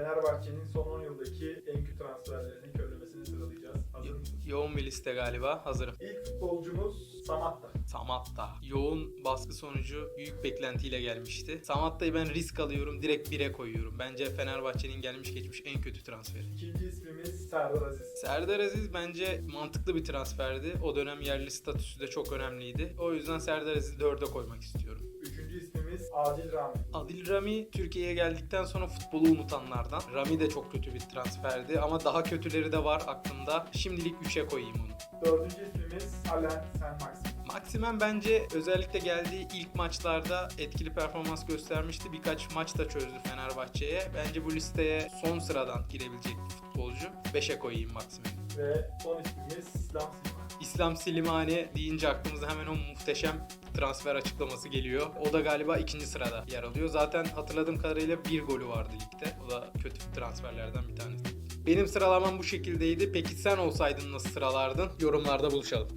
Fenerbahçe'nin son 10 yıldaki en kötü transferlerini körlemesini sıralayacağız. Hazır mısınız? Yoğun bir liste galiba. Hazırım. İlk futbolcumuz Samatta. Samatta. Yoğun baskı sonucu büyük beklentiyle gelmişti. Samatta'yı ben risk alıyorum. Direkt 1'e koyuyorum. Bence Fenerbahçe'nin gelmiş geçmiş en kötü transferi. İkinci ismimiz Serdar Aziz. Serdar Aziz bence mantıklı bir transferdi. O dönem yerli statüsü de çok önemliydi. O yüzden Serdar Aziz'i 4'e koymak istiyorum. Adil Rami. Adil Rami Türkiye'ye geldikten sonra futbolu unutanlardan. Rami de çok kötü bir transferdi ama daha kötüleri de var aklımda. Şimdilik 3'e koyayım onu. Dördüncü ismimiz Alain Saint-Maximin. Maximen bence özellikle geldiği ilk maçlarda etkili performans göstermişti. Birkaç maç da çözdü Fenerbahçe'ye. Bence bu listeye son sıradan girebilecek bir futbolcu. 5'e koyayım Maximen'i. Ve son ismimiz İslam Sima. İslam Silimani deyince aklımıza hemen o muhteşem transfer açıklaması geliyor. O da galiba ikinci sırada yer alıyor. Zaten hatırladığım kadarıyla bir golü vardı ligde. O da kötü transferlerden bir tanesi. Benim sıralamam bu şekildeydi. Peki sen olsaydın nasıl sıralardın? Yorumlarda buluşalım.